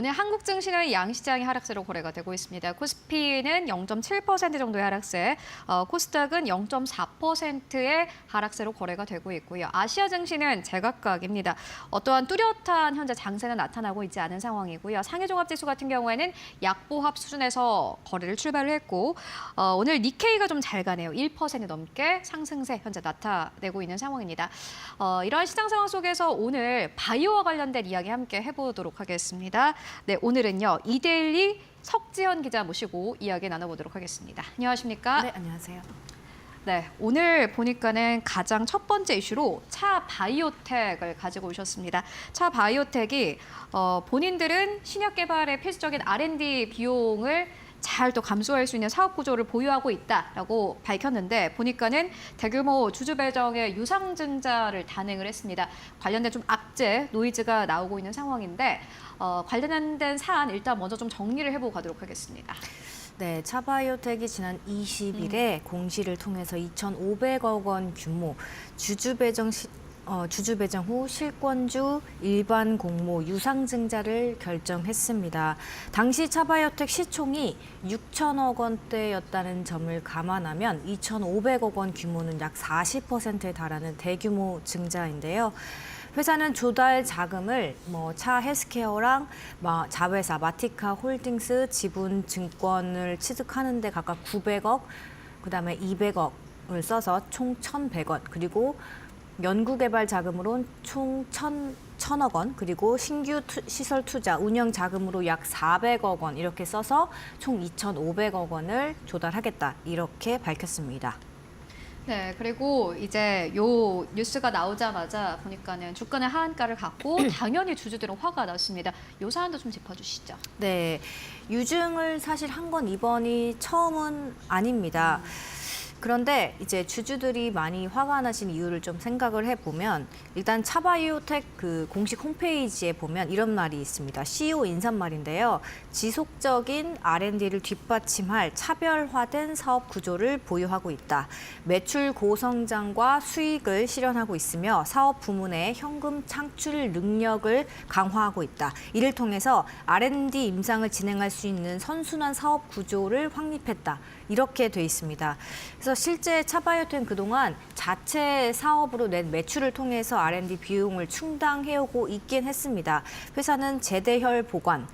오늘 한국 증시는 양시장이 하락세로 거래가 되고 있습니다. 코스피는 0.7% 정도의 하락세, 어, 코스닥은 0.4%의 하락세로 거래가 되고 있고요. 아시아 증시는 제각각입니다. 어떠한 뚜렷한 현재 장세는 나타나고 있지 않은 상황이고요. 상해 종합지수 같은 경우에는 약보합 수준에서 거래를 출발을 했고 어, 오늘 니케이가 좀 잘 가네요. 1% 넘게 상승세 현재 나타내고 있는 상황입니다. 어, 이러한 시장 상황 속에서 오늘 바이오와 관련된 이야기 함께 해보도록 하겠습니다. 네, 오늘은요 이데일리 석지현 기자 모시고 이야기 나눠보도록 하겠습니다. 안녕하십니까? 네, 안녕하세요. 네, 오늘 보니까는 가장 첫 번째 이슈로 차 바이오텍을 가지고 오셨습니다. 차 바이오텍이 어, 본인들은 신약 개발에 필수적인 R&D 비용을 잘 또 감수할 수 있는 사업 구조를 보유하고 있다라고 밝혔는데 보니까는 대규모 주주 배정의 유상증자를 단행을 했습니다. 관련된 좀 악재 노이즈가 나오고 있는 상황인데 어, 관련된 사안 일단 먼저 좀 정리를 해보고 가도록 하겠습니다. 네, 차바이오텍이 지난 20일에 공시를 통해서 2,500억 원 규모 주주 배정 시, 어, 주주 배정 후 실권주 일반 공모 유상증자를 결정했습니다. 당시 차바이오텍 시총이 6천억 원대였다는 점을 감안하면 2,500억 원 규모는 약 40%에 달하는 대규모 증자인데요. 회사는 조달 자금을 뭐 차 헬스케어랑 마- 자회사 마티카 홀딩스 지분 증권을 취득하는 데 각각 900억, 그다음에 200억 을 써서 총 1,100원, 그리고 연구개발 자금으로 총 1,000, 1,000억 원, 그리고 신규 투- 시설 투자, 운영 자금으로 약 400억 원 이렇게 써서 총 2,500억 원을 조달하겠다 이렇게 밝혔습니다. 네, 그리고 이제 요 뉴스가 나오자마자 보니까는 주가는 하한가를 갖고 당연히 주주들은 화가 났습니다. 요 사안도 좀 짚어주시죠. 네, 유증을 사실 한 건 이번이 처음은 아닙니다. 그런데 이제 주주들이 많이 화가 나신 이유를 좀 생각을 해보면 일단 차바이오텍 그 공식 홈페이지에 보면 이런 말이 있습니다. CEO 인사말인데요. 지속적인 R&D를 뒷받침할 차별화된 사업 구조를 보유하고 있다. 매출 고성장과 수익을 실현하고 있으며 사업 부문의 현금 창출 능력을 강화하고 있다. 이를 통해서 R&D 임상을 진행할 수 있는 선순환 사업 구조를 확립했다. 이렇게 돼 있습니다. 그래서 실제 차바이오텍은 그동안 자체 사업으로 낸 매출을 통해서 R&D 비용을 충당해오고 있긴 했습니다. 회사는 재대혈 보관,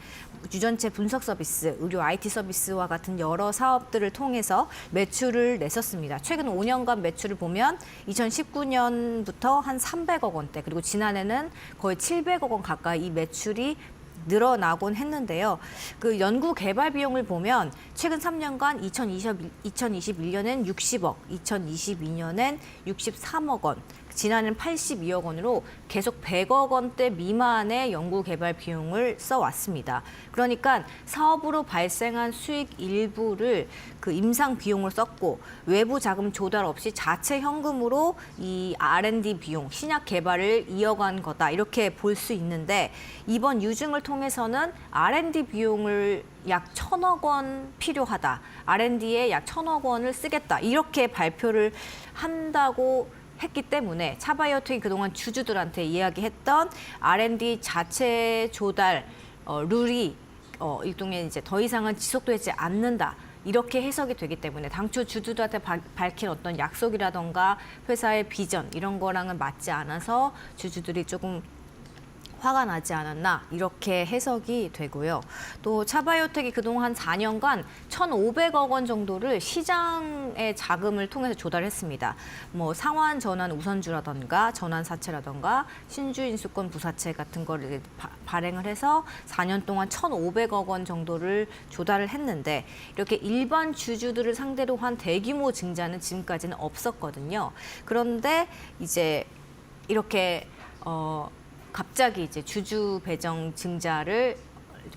유전체 분석 서비스, 의료 IT 서비스와 같은 여러 사업들을 통해서 매출을 냈었습니다. 최근 5년간 매출을 보면 2019년부터 한 300억 원대, 그리고 지난해는 거의 700억 원 가까이 이 매출이 늘어나곤 했는데요. 그 연구 개발 비용을 보면 최근 3년간 2020, 2021년엔 60억, 2022년엔 63억 원, 지난해는 82억 원으로 계속 100억 원대 미만의 연구 개발 비용을 써왔습니다. 그러니까 사업으로 발생한 수익 일부를 그 임상 비용을 썼고 외부 자금 조달 없이 자체 현금으로 이 R&D 비용, 신약 개발을 이어간 거다 이렇게 볼 수 있는데 이번 유증을 통해서는 R&D 비용을 약 천억 원 필요하다. R&D에 약 천억 원을 쓰겠다. 이렇게 발표를 한다고 했기 때문에 차바이오텍이 그동안 주주들한테 이야기했던 R&D 자체 조달 어, 룰이 어, 일종의 이제 더 이상은 지속되지 않는다. 이렇게 해석이 되기 때문에 당초 주주들한테 바- 밝힌 어떤 약속이라던가 회사의 비전 이런 거랑은 맞지 않아서 주주들이 조금 화가 나지 않았나 이렇게 해석이 되고요. 또 차바이오텍이 그동안 한 4년간 1,500억 원 정도를 시장의 자금을 통해서 조달했습니다. 뭐 상환 전환 우선주라던가 전환 사채라던가 신주 인수권 부사채 같은 거를 바- 발행을 해서 4년 동안 1,500억 원 정도를 조달을 했는데 이렇게 일반 주주들을 상대로 한 대규모 증자는 지금까지는 없었거든요. 그런데 이제 이렇게 어 갑자기 이제 주주 배정 증자를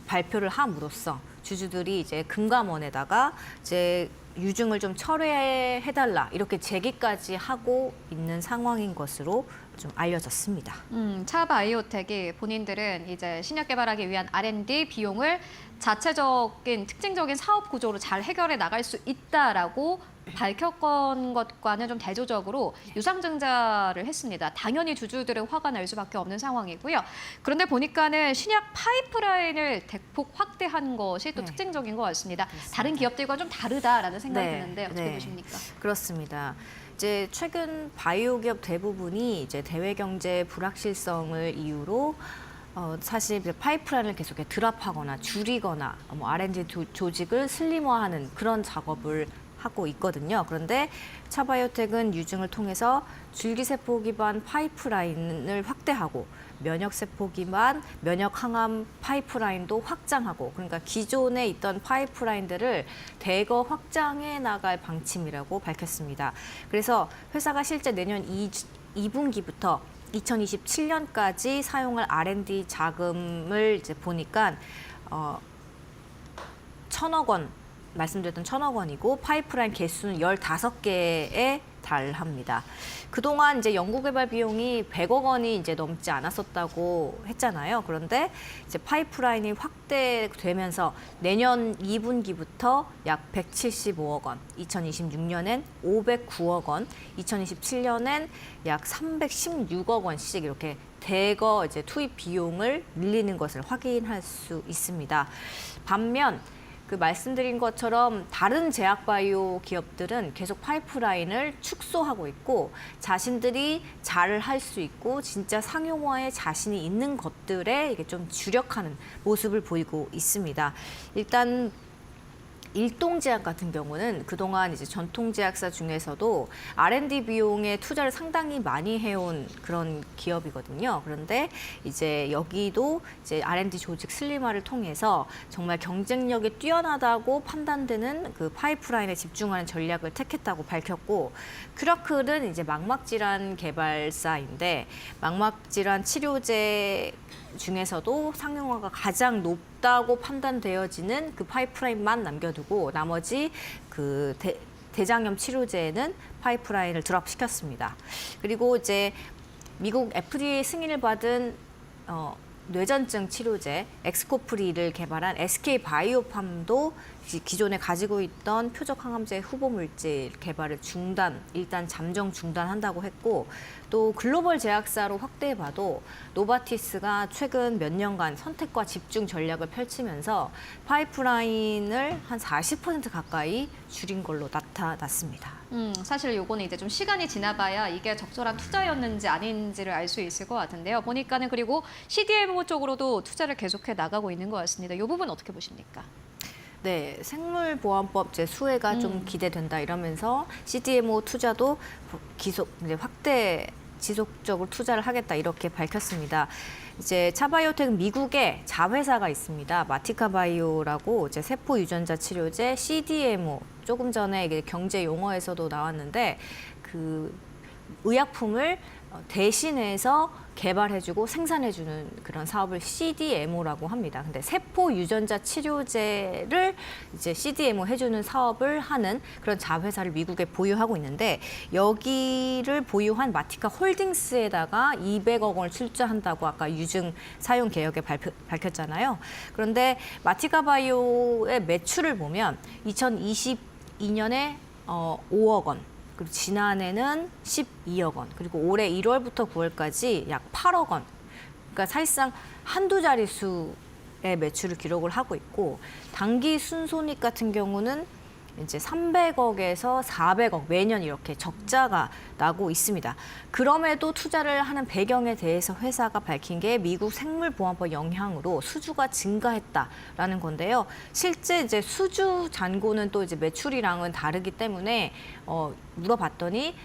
발표를 함으로써 주주들이 이제 금감원에다가 이제 유증을 좀 철회해달라 이렇게 제기까지 하고 있는 상황인 것으로 좀 알려졌습니다. 음, 차 바이오텍이 본인들은 이제 신약 개발하기 위한 R&D 비용을 자체적인 특징적인 사업 구조로 잘 해결해 나갈 수 있다라고 밝혔건 것과는 좀 대조적으로 유상증자를 했습니다. 당연히 주주들은 화가 날 수밖에 없는 상황이고요. 그런데 보니까는 신약 파이프라인을 대폭 확대한 것이 또 네. 특징적인 것 같습니다. 그렇습니다. 다른 기업들과 좀 다르다라는 생각이 네, 드는데 어떻게 네. 보십니까? 그렇습니다. 이제 최근 바이오 기업 대부분이 이제 대외 경제 불확실성을 이유로 어, 사실 파이프라인을 계속 드랍하거나 줄이거나 뭐 R&D 조- 조직을 슬림화하는 그런 작업을 하고 있거든요. 그런데 차바이오텍은 유증을 통해서 줄기세포 기반 파이프라인을 확대하고 면역세포 기반 면역 항암 파이프라인도 확장하고 그러니까 기존에 있던 파이프라인들을 대거 확장해 나갈 방침이라고 밝혔습니다. 그래서 회사가 실제 내년 2, 2분기부터 2027년까지 사용할 R&D 자금을 이제 보니까 어, 천억 원 말씀드렸던 천억 원이고 파이프라인 개수는 15개에 달합니다. 그동안 이제 연구개발 비용이 100억 원이 이제 넘지 않았었다고 했잖아요. 그런데 이제 파이프라인이 확대되면서 내년 2분기부터 약 175억 원, 2026년엔 509억 원, 2027년엔 약 316억 원씩 이렇게 대거 이제 투입 비용을 밀리는 것을 확인할 수 있습니다. 반면 그 말씀드린 것처럼 다른 제약 바이오 기업들은 계속 파이프라인을 축소하고 있고 자신들이 잘 할 수 있고 진짜 상용화에 자신이 있는 것들에 이게 좀 주력하는 모습을 보이고 있습니다. 일단 일동제약 같은 경우는 그동안 이제 전통 제약사 중에서도 R&D 비용에 투자를 상당히 많이 해온 그런 기업이거든요. 그런데 이제 여기도 이제 R&D 조직 슬림화를 통해서 정말 경쟁력이 뛰어나다고 판단되는 그 파이프라인에 집중하는 전략을 택했다고 밝혔고 큐라클은 이제 망막 질환 개발사인데 망막 질환 치료제 중에서도 상용화가 가장 높다고 판단되어지는 그 파이프라인만 남겨두고 나머지 그 대, 대장염 치료제에는 파이프라인을 드랍시켰습니다. 그리고 이제 미국 FDA 승인을 받은 어, 뇌전증 치료제 엑스코프리를 개발한 SK 바이오팜도 기- 기존에 가지고 있던 표적 항암제 후보 물질 개발을 중단, 일단 잠정 중단한다고 했고 또 글로벌 제약사로 확대해봐도 노바티스가 최근 몇 년간 선택과 집중 전략을 펼치면서 파이프라인을 한 40% 가까이 줄인 걸로 나타났습니다. 음, 사실 요거는 이제 좀 시간이 지나봐야 이게 적절한 투자였는지 아닌지를 알 수 있을 것 같은데요. 보니까는 그리고 CDMO 쪽으로도 투자를 계속해 나가고 있는 것 같습니다. 이 부분 어떻게 보십니까? 네, 생물보안법 제 수혜가 음. 좀 기대된다 이러면서 CDMO 투자도 기속 이제 확대 지속적으로 투자를 하겠다 이렇게 밝혔습니다. 이제 차바이오텍은 미국에 자회사가 있습니다. 마티카바이오라고 이제 세포 유전자 치료제 CDMO 조금 전에 경제 용어에서도 나왔는데 그 의약품을 어, 대신해서 개발해주고 생산해주는 그런 사업을 CDMO라고 합니다. 근데 세포 유전자 치료제를 이제 CDMO 해주는 사업을 하는 그런 자회사를 미국에 보유하고 있는데 여기를 보유한 마티카 홀딩스에다가 200억 원을 출자한다고 아까 유증 사용 개혁에 발표, 밝혔잖아요. 그런데 마티카 바이오의 매출을 보면 2022년에 어, 5억 원. 그리고 지난해는 12억 원, 그리고 올해 1월부터 9월까지 약 8억 원. 그러니까 사실상 한두 자릿수의 매출을 기록을 하고 있고 단기 순손익 같은 경우는 이제 300억에서 400억 매년 이렇게 적자가 나고 있습니다. 그럼에도 투자를 하는 배경에 대해서 회사가 밝힌 게 미국 생물보안법 영향으로 수주가 증가했다라는 건데요. 실제 이제 수주 잔고는 또 이제 매출이랑은 다르기 때문에 어, 물어봤더니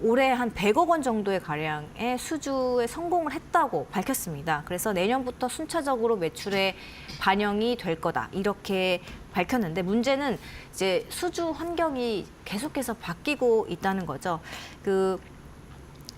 올해 한 100억 원 정도의 가량의 수주에 성공을 했다고 밝혔습니다. 그래서 내년부터 순차적으로 매출에 반영이 될 거다. 이렇게 밝혔는데 문제는 이제 수주 환경이 계속해서 바뀌고 있다는 거죠. 그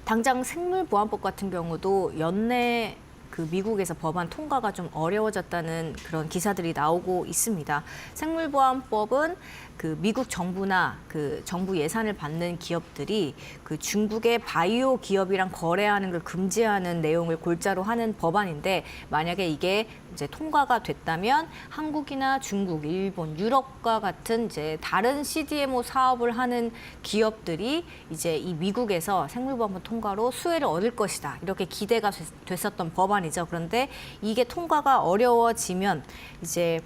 당장 생물보안법 같은 경우도 연내 그 미국에서 법안 통과가 좀 어려워졌다는 그런 기사들이 나오고 있습니다. 생물보안법은 그 미국 정부나 그 정부 예산을 받는 기업들이 그 중국의 바이오 기업이랑 거래하는 걸 금지하는 내용을 골자로 하는 법안인데 만약에 이게 이제 통과가 됐다면 한국이나 중국, 일본, 유럽과 같은 이제 다른 CDMO 사업을 하는 기업들이 이제 이 미국에서 생물보안법 통과로 수혜를 얻을 것이다. 이렇게 기대가 됐- 됐었던 법안이죠. 그런데 이게 통과가 어려워지면 이제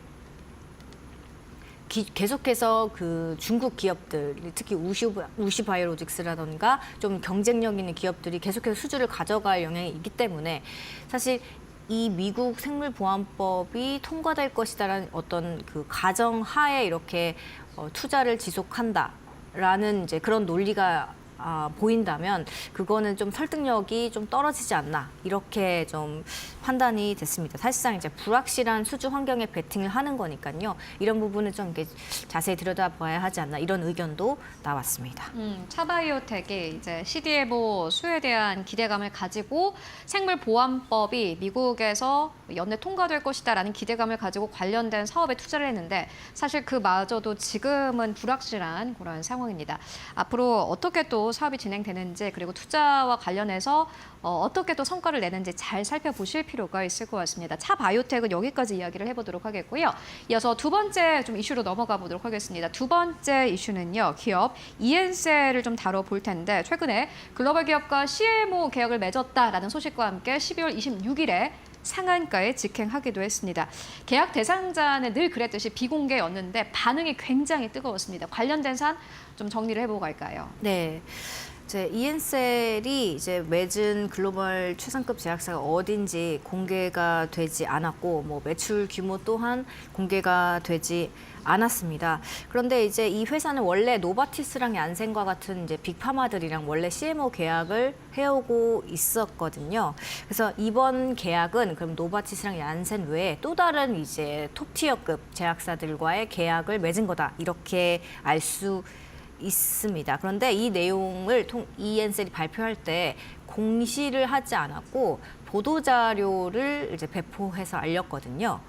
기- 계속해서 그 중국 기업들, 특히 우시, 우시 바이오로직스라던가 좀 경쟁력 있는 기업들이 계속해서 수주를 가져갈 영향이 있기 때문에 사실 이 미국 생물보안법이 통과될 것이다라는 어떤 그 가정 하에 이렇게 어, 투자를 지속한다라는 이제 그런 논리가 아, 보인다면 그거는 좀 설득력이 좀 떨어지지 않나 이렇게 좀 판단이 됐습니다. 사실상 이제 불확실한 수주 환경에 베팅을 하는 거니까요. 이런 부분을 좀 이렇게 자세히 들여다봐야 하지 않나 이런 의견도 나왔습니다. 음, 차바이오텍이 이제 CDMO 수에 대한 기대감을 가지고 생물보안법이 미국에서 연내 통과될 것이다라는 기대감을 가지고 관련된 사업에 투자를 했는데 사실 그마저도 지금은 불확실한 그런 상황입니다. 앞으로 어떻게 또 사업이 진행되는지 그리고 투자와 관련해서 어, 어떻게 또 성과를 내는지 잘 살펴보실 필요가 있을 것 같습니다. 차 바이오텍은 여기까지 이야기를 해보도록 하겠고요. 이어서 두 번째 좀 이슈로 넘어가 보도록 하겠습니다. 두 번째 이슈는요. 기업 이엔셀을 좀 다뤄볼 텐데 최근에 글로벌 기업과 CMO 계약을 맺었다라는 소식과 함께 12월 26일에 상한가에 직행하기도 했습니다. 계약 대상자는 늘 그랬듯이 비공개였는데 반응이 굉장히 뜨거웠습니다. 관련된 사안 좀 정리를 해보고 갈까요? 네. 이제 이엔셀이 이제 맺은 글로벌 최상급 제약사가 어딘지 공개가 되지 않았고 뭐 매출 규모 또한 공개가 되지 않았습니다. 그런데 이제 이 회사는 원래 노바티스랑 얀센과 같은 이제 빅파마들이랑 원래 CMO 계약을 해오고 있었거든요. 그래서 이번 계약은 그럼 노바티스랑 얀센 외에 또 다른 이제 톱티어급 제약사들과의 계약을 맺은 거다. 이렇게 알 수 있습니다. 그런데 이 내용을 통 이엔셀이 발표할 때 공시를 하지 않았고 보도 자료를 이제 배포해서 알렸거든요.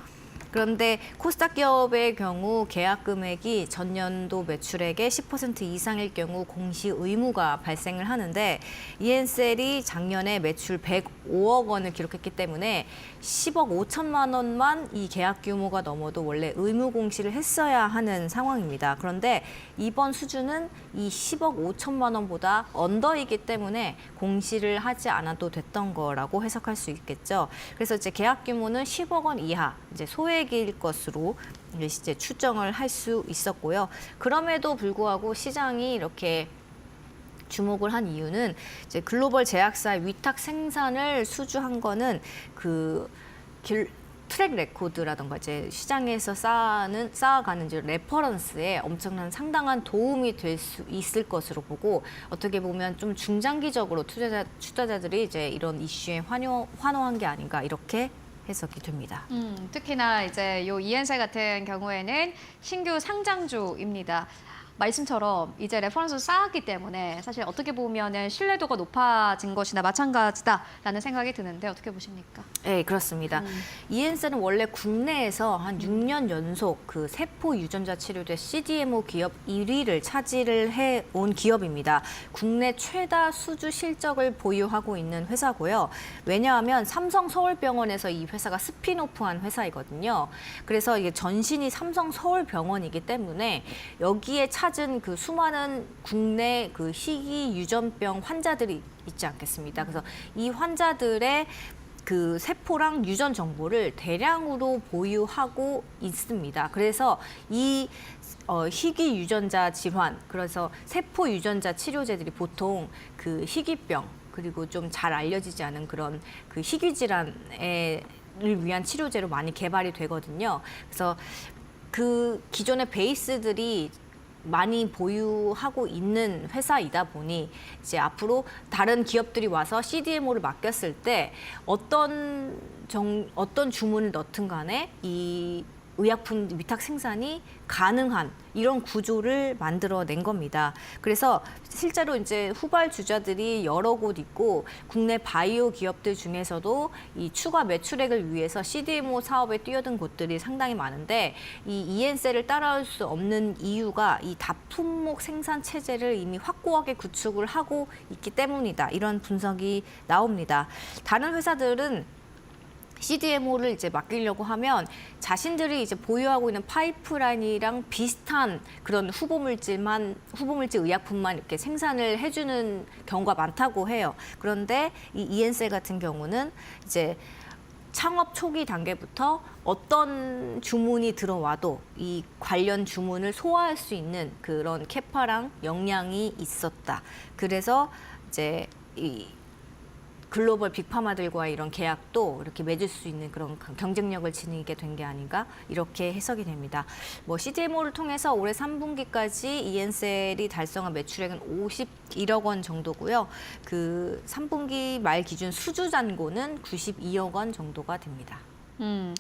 그런데 코스닥 기업의 경우 계약 금액이 전년도 매출액의 10% 이상일 경우 공시 의무가 발생을 하는데 이엔셀이 작년에 매출 105억 원을 기록했기 때문에 10억 5천만 원만 이 계약 규모가 넘어도 원래 의무 공시를 했어야 하는 상황입니다. 그런데 이번 수준은 이 10억 5천만 원보다 언더이기 때문에 공시를 하지 않아도 됐던 거라고 해석할 수 있겠죠. 그래서 이제 계약 규모는 10억 원 이하, 이제 소액 일 것으로 이제 추정을 할 수 있었고요. 그럼에도 불구하고 시장이 이렇게 주목을 한 이유는 이제 글로벌 제약사 위탁 생산을 수주한 거는 그 길, 트랙 레코드라던가 이제 시장에서 쌓는 쌓아가는 이제 레퍼런스에 엄청난 상당한 도움이 될 수 있을 것으로 보고 어떻게 보면 좀 중장기적으로 투자자 투자자들이 이제 이런 이슈에 환호 환호한 게 아닌가 이렇게 해석이 됩니다. 음, 특히나 이제 요 이엔셀 같은 경우에는 신규 상장주입니다. 말씀처럼 이제 레퍼런스 쌓았기 때문에 사실 어떻게 보면은 신뢰도가 높아진 것이나 마찬가지다라는 생각이 드는데 어떻게 보십니까? 네, 그렇습니다. 이엔셀은 원래 국내에서 한 6년 연속 그 세포 유전자 치료제 CDMO 기업 1위를 차지를 해 온 기업입니다. 국내 최다 수주 실적을 보유하고 있는 회사고요. 왜냐하면 삼성 서울병원에서 이 회사가 스피노프한 회사이거든요. 그래서 이게 전신이 삼성 서울병원이기 때문에 여기에 찾은 그 수많은 국내 그 희귀 유전병 환자들이 있지 않겠습니까? 그래서 이 환자들의 그 세포랑 유전 정보를 대량으로 보유하고 있습니다. 그래서 이 어, 희귀 유전자 질환, 그래서 세포 유전자 치료제들이 보통 그 희귀병 그리고 좀 잘 알려지지 않은 그런 그 희귀 질환에 를 위한 치료제로 많이 개발이 되거든요. 그래서 그 기존의 베이스들이 많이 보유하고 있는 회사이다 보니 이제 앞으로 다른 기업들이 와서 CDMO를 맡겼을 때 어떤 정 어떤 주문을 넣든 간에 이 의약품 위탁 생산이 가능한 이런 구조를 만들어낸 겁니다. 그래서 실제로 이제 후발 주자들이 여러 곳 있고 국내 바이오 기업들 중에서도 이 추가 매출액을 위해서 CDMO 사업에 뛰어든 곳들이 상당히 많은데 이 이엔셀을 따라올 수 없는 이유가 이 다품목 생산 체제를 이미 확고하게 구축을 하고 있기 때문이다. 이런 분석이 나옵니다. 다른 회사들은 CDMO를 이제 맡기려고 하면 자신들이 이제 보유하고 있는 파이프라인이랑 비슷한 그런 후보 물질만 후보 물질 의약품만 이렇게 생산을 해주는 경우가 많다고 해요. 그런데 이 이엔셀 같은 경우는 이제 창업 초기 단계부터 어떤 주문이 들어와도 이 관련 주문을 소화할 수 있는 그런 캐파랑 역량이 있었다. 그래서 이제 이 글로벌 빅파마들과 이런 계약도 이렇게 맺을 수 있는 그런 경쟁력을 지니게 된 게 아닌가 이렇게 해석이 됩니다. 뭐 CDMO를 통해서 올해 3분기까지 이엔셀이 달성한 매출액은 51억 원 정도고요. 그 3분기 말 기준 수주 잔고는 92억 원 정도가 됩니다. 음,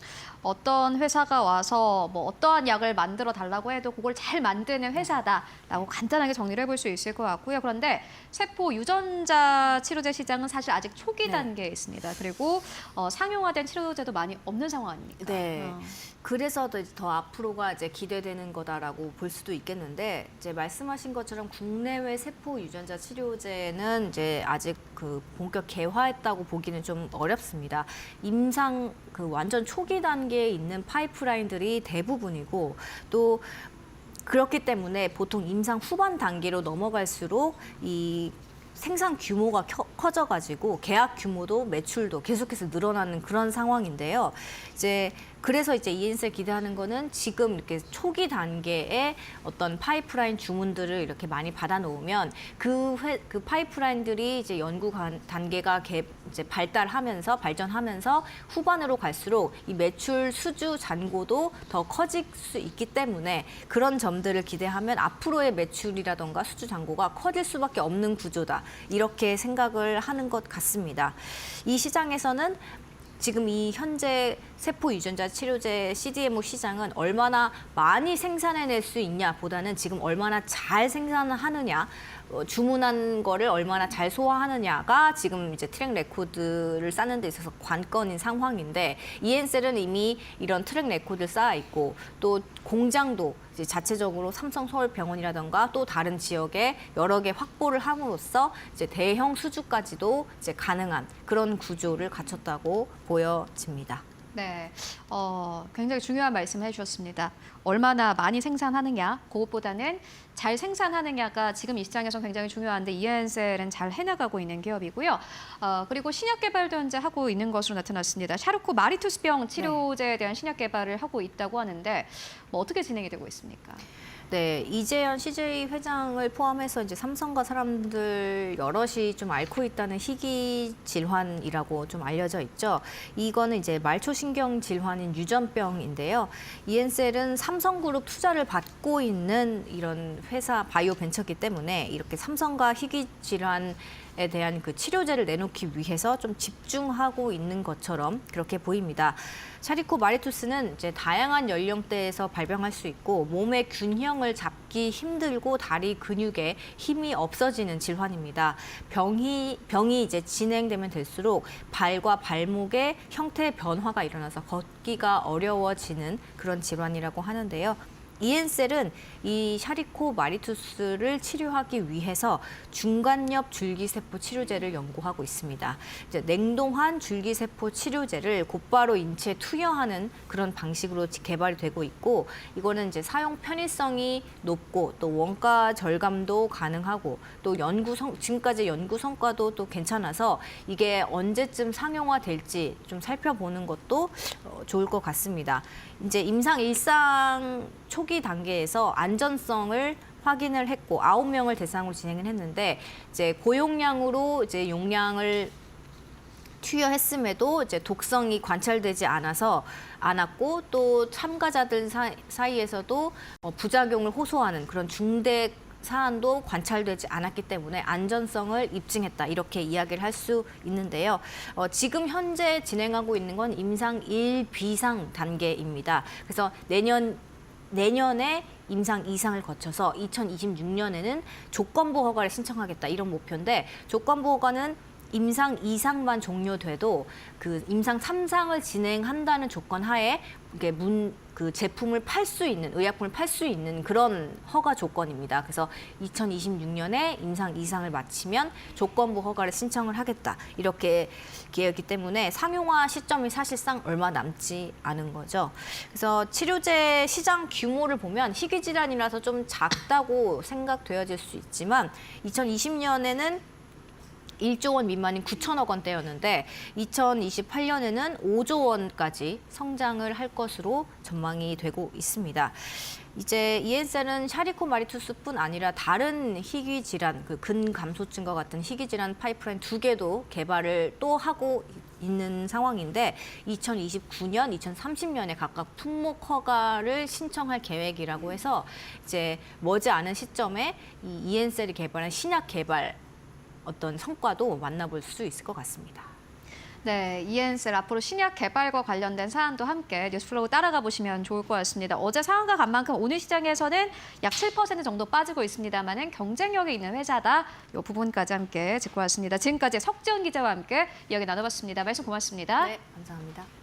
어떤 회사가 와서 뭐 어떠한 약을 만들어 달라고 해도 그걸 잘 만드는 회사다라고 간단하게 정리를 해볼 수 있을 것 같고요. 그런데 세포 유전자 치료제 시장은 사실 아직 초기 네. 단계에 있습니다. 그리고 어, 상용화된 치료제도 많이 없는 상황 아닙니까? 네. 어. 그래서 더 앞으로가 이제 기대되는 거다라고 볼 수도 있겠는데 이제 말씀하신 것처럼 국내외 세포 유전자 치료제는 이제 아직 그 본격 개화했다고 보기는 좀 어렵습니다. 임상 그 완전 초기 단계 에 있는 파이프라인들이 대부분이고 또 그렇기 때문에 보통 임상 후반 단계로 넘어갈수록 이 생산 규모가 켜- 커져가지고 계약 규모도 매출도 계속해서 늘어나는 그런 상황인데요. 이제 그래서 이제 이엔셀 기대하는 거는 지금 이렇게 초기 단계에 어떤 파이프라인 주문들을 이렇게 많이 받아놓으면 그, 회, 그 파이프라인들이 이제 연구 관- 단계가 개, 이제 발달하면서 발전하면서 후반으로 갈수록 이 매출 수주 잔고도 더 커질 수 있기 때문에 그런 점들을 기대하면 앞으로의 매출이라던가 수주 잔고가 커질 수밖에 없는 구조다 이렇게 생각을 하는 것 같습니다. 이 시장에서는 지금 이 현재 세포 유전자 치료제 CDMO 시장은 얼마나 많이 생산해낼 수 있냐 보다는 지금 얼마나 잘 생산하느냐 어, 주문한 거를 얼마나 잘 소화하느냐가 지금 이제 트랙 레코드를 쌓는 데 있어서 관건인 상황인데 이엔셀은 이미 이런 트랙 레코드를 쌓아 있고 또 공장도 이제 자체적으로 삼성 서울병원이라던가 또 다른 지역에 여러 개 확보를 함으로써 이제 대형 수주까지도 이제 가능한 그런 구조를 갖췄다고 보여집니다. 네, 어, 굉장히 중요한 말씀을 해주셨습니다. 얼마나 많이 생산하느냐, 그것보다는 잘 생산하느냐가 지금 이 시장에서 굉장히 중요한데 이엔셀은 잘 해나가고 있는 기업이고요. 어, 그리고 신약 개발도 현재 하고 있는 것으로 나타났습니다. 샤르코 마리투스병 치료제에 대한 신약 개발을 하고 있다고 하는데 뭐 어떻게 진행이 되고 있습니까? 네, 이재현 CJ 회장을 포함해서 이제 삼성과 사람들 여럿이 좀 앓고 있다는 희귀 질환이라고 좀 알려져 있죠. 이거는 이제 말초신경 질환인 유전병인데요. 이엔셀은 삼성그룹 투자를 받고 있는 이런 회사 바이오 벤처기 때문에 이렇게 삼성과 희귀 질환 에 대한 그 치료제를 내놓기 위해서 좀 집중하고 있는 것처럼 그렇게 보입니다. 샤리코 마리투스는 이제 다양한 연령대에서 발병할 수 있고 몸의 균형을 잡기 힘들고 다리 근육에 힘이 없어지는 질환입니다. 병이 병이 이제 진행되면 될수록 발과 발목의 형태 변화가 일어나서 걷기가 어려워지는 그런 질환이라고 하는데요. 이엔셀은 이 샤리코 마리투스를 치료하기 위해서 중간엽 줄기세포 치료제를 연구하고 있습니다. 이제 냉동한 줄기세포 치료제를 곧바로 인체에 투여하는 그런 방식으로 개발이 되고 있고 이거는 이제 사용 편의성이 높고 또 원가 절감도 가능하고 또 연구 성 지금까지 연구 성과도 또 괜찮아서 이게 언제쯤 상용화될지 좀 살펴보는 것도 어, 좋을 것 같습니다. 이제 임상 일상 초기 단계에서 안전성을 확인을 했고 아홉 명을 대상으로 진행을 했는데 이제 고용량으로 이제 용량을 투여했음에도 이제 독성이 관찰되지 않아서 않았고 또 참가자들 사, 사이에서도 어, 부작용을 호소하는 그런 중대 사안도 관찰되지 않았기 때문에 안전성을 입증했다 이렇게 이야기를 할 수 있는데요. 어, 지금 현재 진행하고 있는 건 임상 1 비상 단계입니다. 그래서 내년 내년에 임상 2상을 거쳐서 2026년에는 조건부 허가를 신청하겠다 이런 목표인데 조건부 허가는 임상 2상만 종료돼도 그 임상 3상을 진행한다는 조건 하에 이게 문 그 제품을 팔 수 있는 의약품을 팔 수 있는 그런 허가 조건입니다. 그래서 2026년에 임상 2상을 마치면 조건부 허가를 신청을 하겠다 이렇게 기획이기 때문에 상용화 시점이 사실상 얼마 남지 않은 거죠. 그래서 치료제 시장 규모를 보면 희귀 질환이라서 좀 작다고 생각되어질 수 있지만 2020년에는 1조 원 미만인 9천억 원대였는데 2028년에는 5조 원까지 성장을 할 것으로 전망이 되고 있습니다. 이제 이엔셀은 샤리코 마리투스뿐 아니라 다른 희귀 질환, 그 근감소증과 같은 희귀 질환 파이프라인 두 개도 개발을 또 하고 있는 상황인데 2029년, 2030년에 각각 품목 허가를 신청할 계획이라고 해서 이제 머지않은 시점에 이 이엔셀이 개발한 신약 개발 어떤 성과도 만나볼 수 있을 것 같습니다. 네, 이엔셀 앞으로 신약 개발과 관련된 사안도 함께 뉴스플로우 따라가 보시면 좋을 것 같습니다. 어제 상한가 간 만큼 오늘 시장에서는 약 7% 정도 빠지고 있습니다만은 경쟁력이 있는 회사다. 이 부분까지 함께 짚고 왔습니다. 지금까지 석지원 기자와 함께 이야기 나눠봤습니다. 말씀 고맙습니다. 네, 감사합니다.